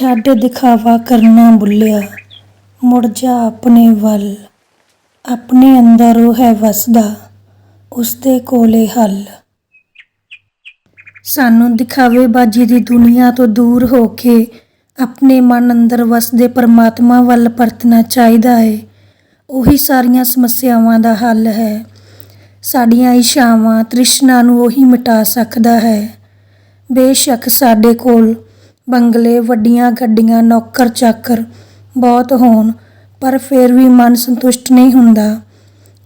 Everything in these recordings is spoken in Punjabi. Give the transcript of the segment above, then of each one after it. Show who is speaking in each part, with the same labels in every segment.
Speaker 1: ਛੱਡ ਦਿਖਾਵਾ ਕਰਨਾ ਬੁੱਲਿਆ ਮੁੜ ਜਾ ਆਪਣੇ ਵੱਲ। ਆਪਣੇ ਅੰਦਰ ਉਹ ਹੈ ਵਸਦਾ, ਉਸਦੇ ਕੋਲੇ ਹੱਲ। ਸਾਨੂੰ ਦਿਖਾਵੇਬਾਜ਼ੀ ਦੀ ਦੁਨੀਆ ਤੋਂ ਦੂਰ ਹੋ ਕੇ, ਆਪਣੇ ਮਨ ਅੰਦਰ ਵਸਦੇ ਪਰਮਾਤਮਾ ਵੱਲ ਪਰਤਣਾ ਚਾਹੀਦਾ ਹੈ ਉਹੀ ਸਾਰੀਆਂ ਸਮੱਸਿਆਵਾਂ ਦਾ ਹੱਲ ਹੈ। ਸਾਡੀਆਂ ਇਸ਼ਾਵਾਂ ਤ੍ਰਿਸ਼ਨਾ ਨੂੰ ਉਹੀ ਮਿਟਾ ਸਕਦਾ ਹੈ। ਬੇਸ਼ੱਕ ਸਾਡੇ ਕੋਲ ਬੰਗਲੇ, ਵੱਡੀਆਂ ਗੱਡੀਆਂ, ਨੌਕਰ, ਚਾਕਰ ਬਹੁਤ ਹੋਣ, ਪਰ ਫਿਰ ਵੀ ਮਨ ਸੰਤੁਸ਼ਟ ਨਹੀਂ ਹੁੰਦਾ।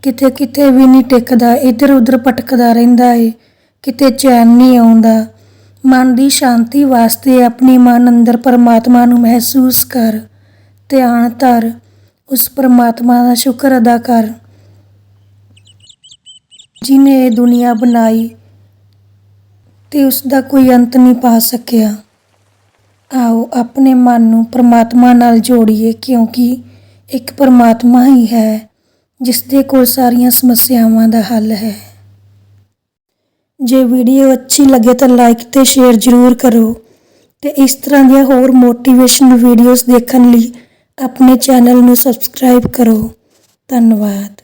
Speaker 1: ਕਿਤੇ ਕਿਤੇ ਵੀ ਨਹੀਂ ਟਿਕਦਾ, ਇੱਧਰ ਉੱਧਰ ਭਟਕਦਾ ਰਹਿੰਦਾ ਏ, ਕਿਤੇ ਚੈਨ ਨਹੀਂ ਆਉਂਦਾ। ਮਨ ਦੀ ਸ਼ਾਂਤੀ ਵਾਸਤੇ ਆਪਣੀ ਮਨ ਅੰਦਰ ਪਰਮਾਤਮਾ ਨੂੰ ਮਹਿਸੂਸ ਕਰ, ਧਿਆਨ ਧਰ, ਉਸ ਪਰਮਾਤਮਾ ਦਾ ਸ਼ੁਕਰ ਅਦਾ ਕਰ। ਜਿਨੇ ਇਹ ਦੁਨੀਆ ਬਣਾਈ ਤੇ ਉਸ ਦਾ ਕੋਈ ਅੰਤ ਨਹੀਂ ਪਾ ਸਕਿਆ। ਆਓ ਆਪਣੇ ਮਨ ਨੂੰ ਪਰਮਾਤਮਾ ਨਾਲ ਜੋੜੀਏ, ਕਿਉਂਕਿ ਇੱਕ ਪਰਮਾਤਮਾ ਹੀ ਹੈ ਜਿਸ ਦੇ ਕੋਲ ਸਾਰੀਆਂ ਸਮੱਸਿਆਵਾਂ ਦਾ ਹੱਲ ਹੈ। ਜੇ ਵੀਡੀਓ ਅੱਛੀ ਲੱਗੇ ਤਾਂ ਲਾਈਕ ਤੇ ਸ਼ੇਅਰ ਜ਼ਰੂਰ ਕਰੋ ਤੇ ਇਸ ਤਰ੍ਹਾਂ ਦੀਆਂ ਹੋਰ ਮੋਟੀਵੇਸ਼ਨਲ ਵੀਡੀਓਜ਼ ਦੇਖਣ ਲਈ ਆਪਣੇ ਚੈਨਲ ਨੂੰ ਸਬਸਕ੍ਰਾਈਬ ਕਰੋ। ਧੰਨਵਾਦ।